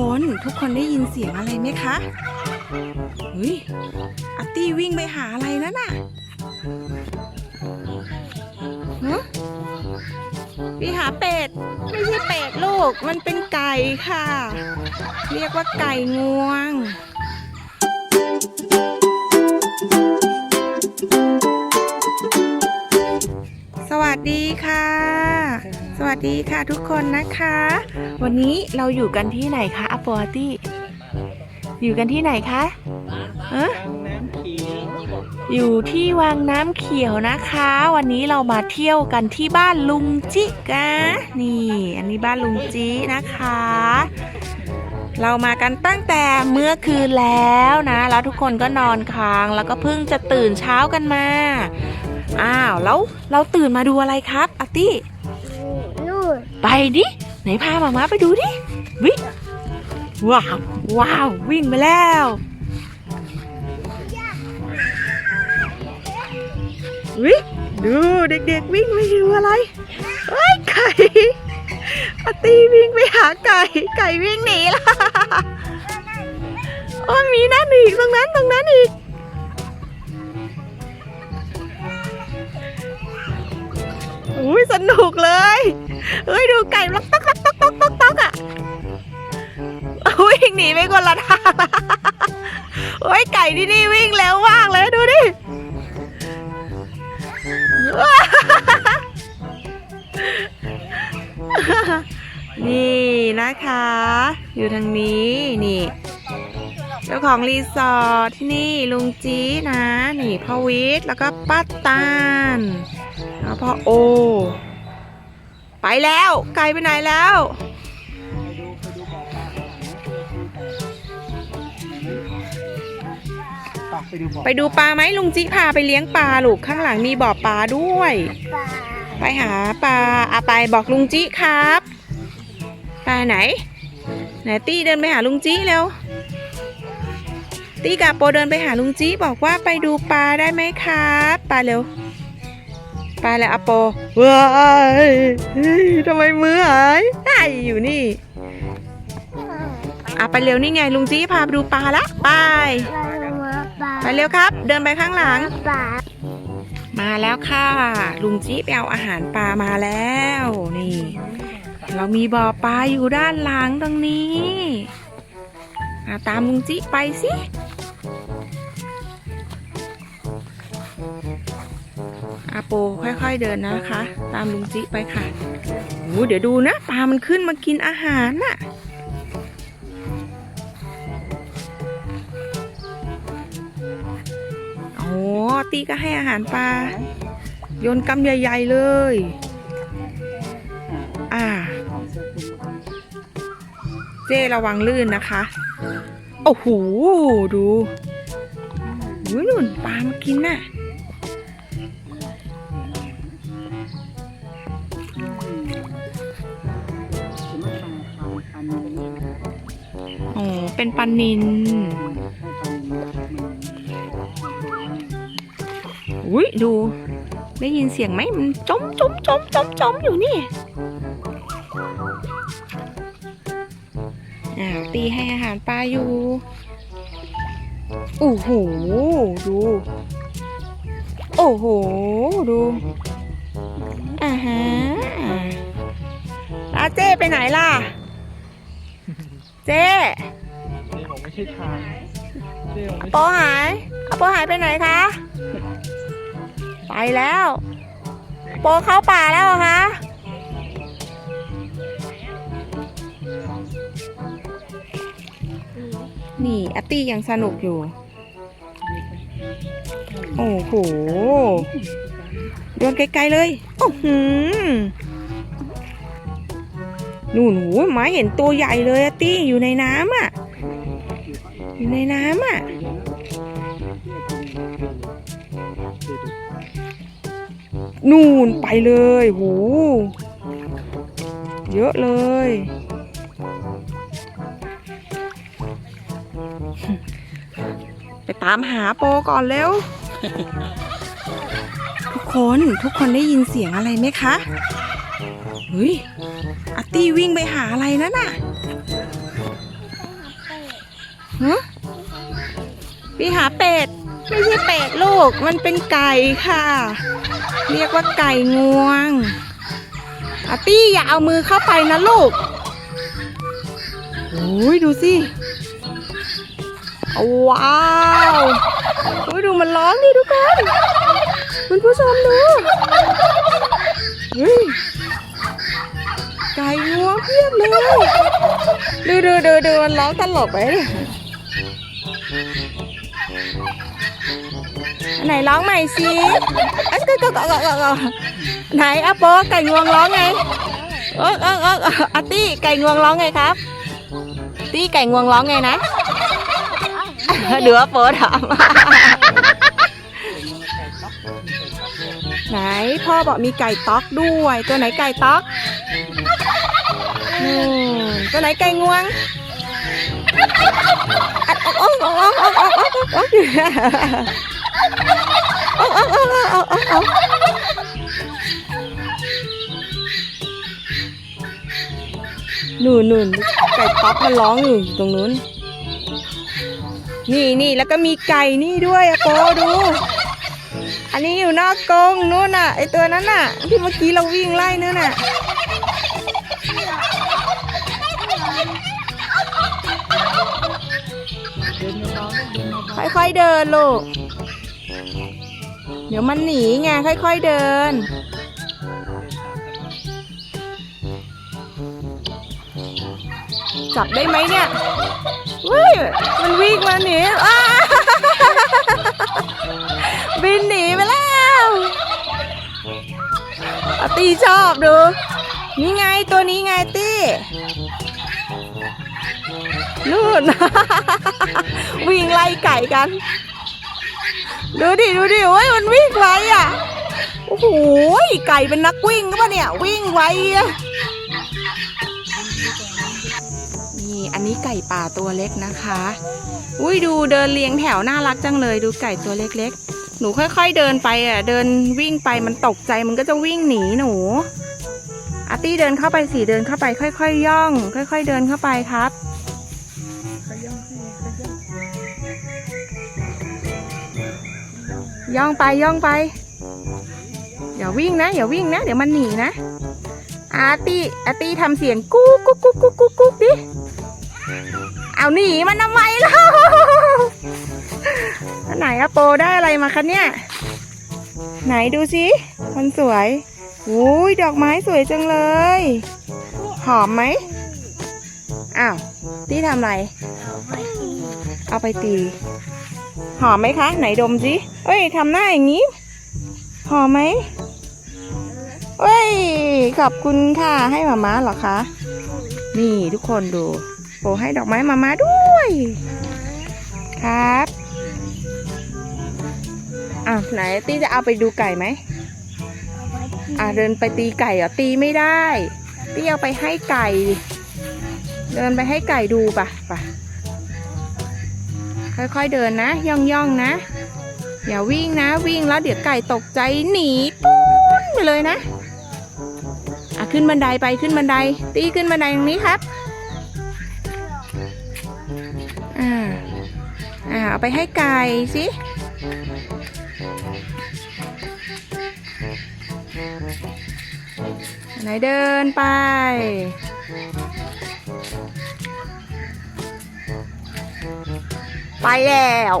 คนทุกคนได้ยินเสียงอะไรไหมคะเฮ้ยอาตี้วิ่งไปหาอะไรนั่นน่ะฮะไปหาเป็ด ไม่ใช่เป็ดลูก มันเป็นไก่ค่ะ เรียกว่าไก่งวงสวัสดีค่ะ สวัสดีค่ะทุกคนนะคะ วันนี้เราอยู่กันที่ไหนคะอัปอตี้อยู่กันที่ไหนคะเอะอยู่ที่วังน้ำเขียวนะคะ วันนี้เรามาเที่ยวกันที่บ้านลุงจิกะนี่ อันนี้บ้านลุงจินะคะ เรามากันตั้งแต่เมื่อคืนแล้วนะ แล้วทุกคนก็นอนค้างแล้วก็เพิ่งจะตื่นเช้ากันมา อ้าวแล้วเราตื่นมาดูอะไรครับอาตี้ ไปดิไหนพามามาไปดูดิวิว้าวว้าววิ่งไปแล้ววิดูเด็กๆวิ่งไปดูอะไรเฮ้ยไก่อาตีวิ่งไปหาไก่ ไก่วิ่งหนีละโอ้ยมีนั่นอีกตรงนั้นตรงนั้นอีกอุ้ยสนุกเลย เฮ้ยดูไก่ลักตักลักตักตักตักตักอะวิ่งหนีไปคนละทางเฮ้ยไก่ที่นี่วิ่งแล้วมากเลยดูดินี่นะคะ อยู่ทางนี้นี่เจ้าของรีสอร์ทที่นี่ลุงจีนะ นี่พ่อวิทย์แล้วก็ป้าตานแล้วพ่อโอ ไปแล้ว ไกลไปไหนแล้ว ไปดูบ่อไปดูปลาไหมลุงจิพาไปเลี้ยงปลาลูกข้างหลังมีบ่อปลาด้วยปลาไปหาปลาอาไปบอกลุงจิครับปลาไหน ไหนตี้เดินไปหาลุงจิเร็วตี้กับโปเดินไปหาลุงจิบอกว่าไปดูปลาได้ไหมครับปลาเร็ว ปลาแล้วอาโปว้ายเฮ้ยทำไมมือหายไอ้อยู่นี่อะไปเร็วนี่ไงลุงจิพาไปดูปลาละไปปลาปลาไปเร็วครับ เดินไปข้างหลังปลามาแล้วค่ะ ลุงจิไปเอาอาหารปลามาแล้วนี่ เรามีบ่อปลาอยู่ด้านหลังตรงนี้อะตามลุงจิไปสิ อาโปค่อยๆเดินนะคะ ตามลุงจิไปค่ะโอ้เดี๋ยวดูนะปลามันขึ้นมากินอาหารน่ะโอ้ตีก็ให้อาหารปลาโยนกำใหญ่ ๆเลย อ่า เจ้ระวังลื่นนะคะ โอ้โห ดูอุ้ยนุ่นปลามากินน่ะ เป็นปลานินอุ้ยดู ได้ยินเสียงไหมมันจมจมจมจมจมอยู่นี่อ้าวตีให้อาหารปลาอยู่โอ้โหดู โอ้โหดูอ่าฮะล้วเจ้ไปไหนล่ะ เจ้ นี่ทางนี่ผมไม่โปหายเอาโปหายไปไหนคะ ไปแล้ว โปเข้าป่าแล้วเหรอคะนี่อาร์ตี้ยังสนุกอยู่ โอ้โหโยนไกลๆเลย โอ้โหนู่นหูหมาเห็นตัวใหญ่เลยอาร์ตี้อยู่ในน้ำอะ อยู่ในน้ำอะนู่นไปเลยหูเยอะเลย ไปตามหาโปก่อนเร็ว ทุกคนทุกคนได้ยินเสียงอะไรไหมคะ เฮ้ยอาตี้วิ่งไปหาอะไรนั่นน่ะ ฮะพี่หาเป็ด ไม่ใช่เป็ดลูก มันเป็นไก่ค่ะ เรียกว่าไก่งวงอาตี้อย่าเอามือเข้าไปนะลูกโอ้ยดูสิ ว้าวโอ้ยดูมันร้องดิทุกคนคุณผู้ชมดูเฮ้ยไก่งวงเพียบเลย ดูดูดูดูมันร้องตลกไป ไหนร้องใหม่สิอะก็ก็ก็ก็ก็ไหนอะโปไก่งวงร้องไงเออเออเอออออาตี้ไก่งวงร้องไงครับ ตี้ไก่งวงร้องไงนะเดี๋ยวโปถามไหนพ่อบอกมีไก่ต๊อกด้วย ตัวไหนไก่ต๊อกตัวไหนไก่งวง อ๊นู่นนู่นไก่ป๊อปมันร้องอยู่ตรงนู้น นี่นี่แล้วก็มีไก่นี่ด้วยอะโปดู อันนี้อยู่นอกกรงนู่นน่ะไอตัวนั้นน่ะ ที่เมื่อกี้เราวิ่งไล่นู่นน่ะ ค่อยๆเดินลูก เดี๋ยวมันหนีไงค่อยๆเดิน จับได้ไหมเนี่ยเฮ้ยมันวิ่งมาหนีบินหนีไปแล้วตีชอบดู นี่ไงตัวนี้ไงตี้ นู่น วิ่งไล่ไก่กัน ดูดิ ดูดิโอ้ยมันวิ่งไวอะ โอ้โหไก่เป็นนักวิ่งก็ปะเนี่ย วิ่งไวอะนี่อันนี้ไก่ป่าตัวเล็กนะคะ อุ้ยดูเดินเรียงแถวน่ารักจังเลย ดูไก่ตัวเล็กๆ หนูค่อยๆเดินไปอะ เดินวิ่งไปมันตกใจมันก็จะวิ่งหนีหนูอาร์ตี้เดินเข้าไปสิเดินเข้าไป ค่อยๆย่อง ค่อย ๆ เดินเข้าไปครับ ย่องไปย่องไป อย่าวิ่งนะ อย่าวิ่งนะ เดี๋ยวมันหนีนะ อาร์ตี้อาร์ตี้ทำเสียงกุ๊กกุ๊กกุ๊กกุ๊กกุ๊กกุ๊กดิเอาหนีมันทำไมล่ะอันไหนอะโปได้อะไรมาคะเนี่ย ไหนดูสิคนสวยอุ้ยดอกไม้สวยจังเลย หอมไหมอ้าวตี้ทำอะไร เอาไปตี หอมไหมคะ ไหนดมสิเอ้ยทำหน้าอย่างนี้ หอมไหมเอ้ย ขอบคุณค่ะ ให้หมาม้าเหรอคะ นี่ทุกคนดูโปให้ดอกไม้หมาม้าด้วย ครับ อะไหนตี้จะเอาไปดูไก่ไหมอะเดินไปตีไก่เหรอตีไม่ได้ตี้เอาไปให้ไก่ เดินไปให้ไก่ดูปะปะ ค่อยๆเดินนะย่องย่องๆนะ อย่าวิ่งนะ วิ่งแล้วเดี๋ยวไก่ตกใจหนีปุ้นไปเลยนะอะขึ้นบันไดไปขึ้นบันได ตีขึ้นบันไดตรงนี้ครับอ่าอ่าเอาไปให้ไก่สิไหนเดินไป ไปแล้ว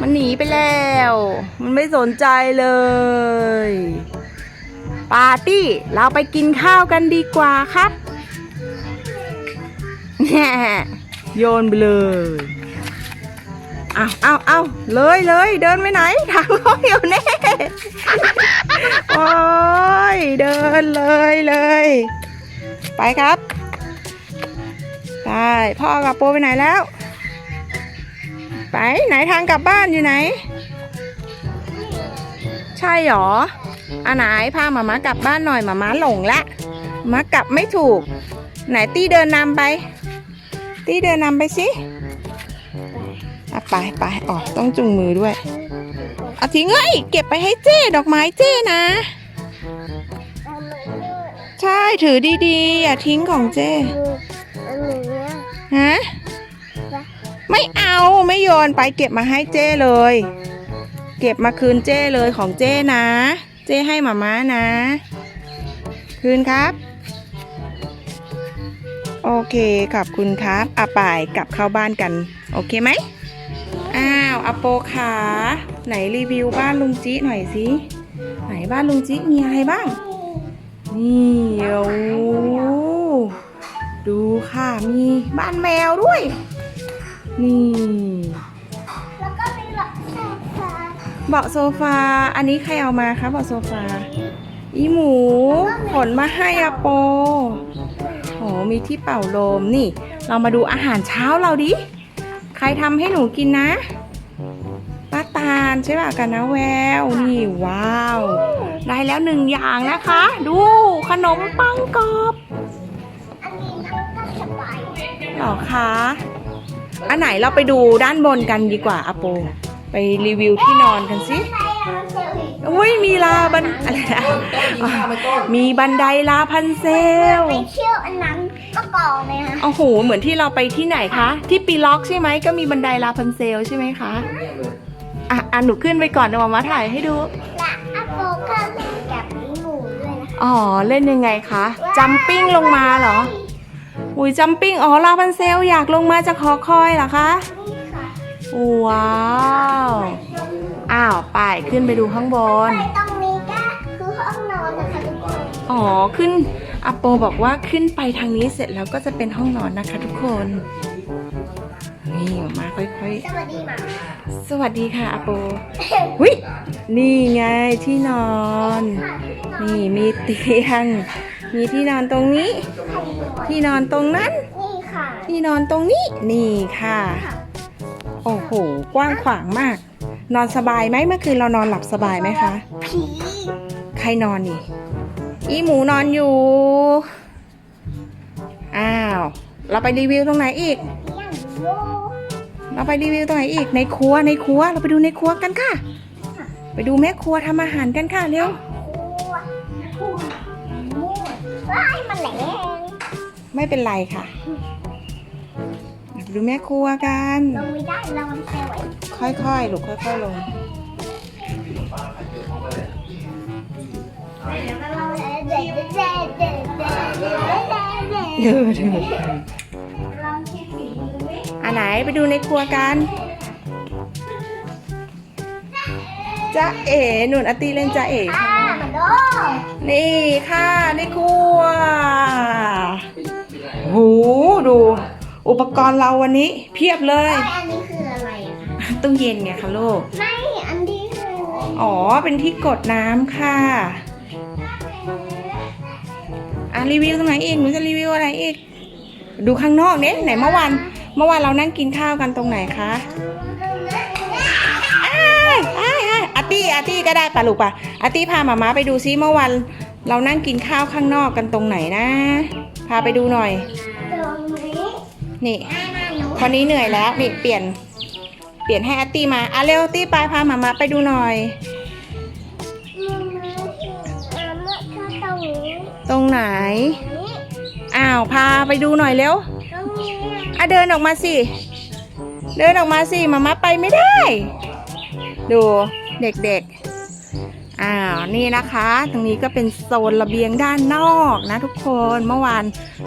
มันหนีไปแล้ว มันไม่สนใจเลย ปาร์ตี้ เราไปกินข้าวกันดีกว่าครับแง่โยนไปเลยเอาเอาเอาเลยเลยเดินไปไหน ทางโน้นอยู่แน่โอ้ย เดินเลยเลย ไปครับ ไปพ่อกับโปไปไหนแล้ว ไปไหนทางกลับบ้านอยู่ไหน ใช่หรออะไหนพาหมามากลับบ้านหน่อยหมามาหลงละหมากลับไม่ถูก ไหนตี้เดินนำไป ตี้เดินนำไปสิไปไปอ๋อต้องจุงมือด้วยเอาทิ้งเอ้ยเก็บไปให้เจ้ดอกไม้เจ้นะ ใช่ถือดีๆ อย่าทิ้งของเจ้ อันนี้ฮะไม่เอาไม่โยนไปเก็บมาให้เจ้เลย เก็บมาคืนเจ้เลยของเจ้นะ เจ้ให้หมาม้านะ คืนครับ โอเคขอบคุณครับอาป่ายกลับเข้าบ้านกัน โอเคไหมอ้าวอาโปขาไหนรีวิวบ้านลุงจิหน่อยสิไหนบ้านลุงจิมีอะไรบ้างนี่โอ้ ค่ะ มีบ้านแมวด้วย นี่ แล้วก็มีหลอดโซฟาเบาะโซฟา อันนี้ใครเอามาคะเบาะโซฟา อีหมูขนมาให้อาโปโหมีที่เป่าลมนี่ เรามาดูอาหารเช้าเราดิ ใครทำให้หนูกินนะป้าตาลใช่ป่ะกันนะแวว นี่ว้าว ได้แล้วหนึ่งอย่างนะคะ ดูขนมปังกรอบ หรอคะอันไหนเราไปดูด้านบนกันดีกว่าอาโป ไปรีวิวที่นอนกันสิใครเอาเซลล์อีกอุ้ยมีลาบันอะไรนะอะมีบันไดลาพันเซลไปเที่ยวอันนั้นก็กองเลยนะโอ้โหเหมือนที่เราไปที่ไหนคะ ที่ปีล็อกใช่ไหมก็มีบันไดลาพันเซลใช่ไหมคะอะอะหนูขึ้นไปก่อนเดี๋ยวมามาถ่ายให้ดูและอาโปก็เล่นกับอีหมูด้วยนะคะอ๋อเล่นยังไงคะจัมปิ้งลงมาเหรอ อุ้ยจัมปิ้งอ๋อลาพันเซลอยากลงมาจากหอคอยเหรอคะนี่ค่ะว้าวอ้าวไปขึ้นไปดูข้างบนไปตรงนี้ก็คือห้องนอนนะคะทุกคนอ๋อขึ้นอาโปบอกว่าขึ้นไปทางนี้เสร็จแล้วก็จะเป็นห้องนอนนะคะ ทุกคนนี่ออกมาค่อยสวัสดีหมาๆสวัสดีค่ะอาโปหุยนี่ไงที่นอนค่ะนี่มีเตียง มีที่นอนตรงนี้ ที่นอนตรงนั้น นี่ค่ะที่นอนตรงนี้ นี่ค่ะ โอ้โห กว้างขวางมาก นอนสบายไหมเมื่อคืนเรานอนหลับสบายไหมคะ ผีใครนอนนี่ อีหมูนอนอยู่ อ้าว เราไปรีวิวตรงไหนอีกเลี้ยงโลเราไปรีวิวตรงไหนอีก ในครัว ในครัว เราไปดูในครัวกันค่ะ ไปดูแม่ครัวทำอาหารกันค่ะเร็วครัว ว้ายมันแหลงไม่เป็นไรค่ะไปดูแม่ครัวกัน ลงไม่ได้เรามันเซลล์ไว้ค่อยๆลูกค่อยๆลง เด็ดเด็ดเด็ดเด็ดเด็ดเด็ดเด็ดเดี๋ยวเดี๋ยวลองคิดฝีมือไหมอันไหนไปดูในครัวกันจ้าเอ๋หนุนอาตีเล่นจ้าเอ๋อ่ามาดู นี่ค่ะในครัวโหดู อุปกรณ์เราวันนี้ เพียบเลย อันนี้คืออะไรอะคะตู้เย็นไงคะลูก ไม่ อันนี้คืออะไรอ๋อ เป็นที่กดน้ำค่ะ อะรีวิวตรงไหนอีกหนูจะรีวิวอะไรอีก ดูข้างนอกเนี้ยไหนเมื่อวาน เมื่อวานเรานั่งกินข้าวกันตรงไหนคะ อาตี้อาร์ตี้ก็ได้ปะลูกปะอาตี้พาหมาม้าไปดูซิเมื่อวัน เรานั่งกินข้าวข้างนอกกันตรงไหนนะ พาไปดูหน่อยตรงนี้นี่อ่ามาหนูคนนี้เหนื่อยแล้วนี่เปลี่ยน เปลี่ยนให้อาตี้มาอะเร็วตี้ไปพาหมาม้าไปดูหน่อย ตรงนี้ตรงไหน อ้าวพาไปดูหน่อยเร็วอะเดินออกมาสิ เดินออกมาสิมาม่าไปไม่ได้ ดู เด็กๆ อ้าว นี่นะคะ ตรงนี้ก็เป็นโซนระเบียงด้านนอกนะทุกคน เมื่อวาน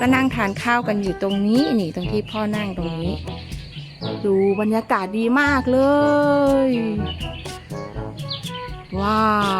ก็นั่งทานข้าวกันอยู่ตรงนี้ นี่ตรงที่พ่อนั่งตรงนี้ ดูบรรยากาศดีมากเลย ว้าว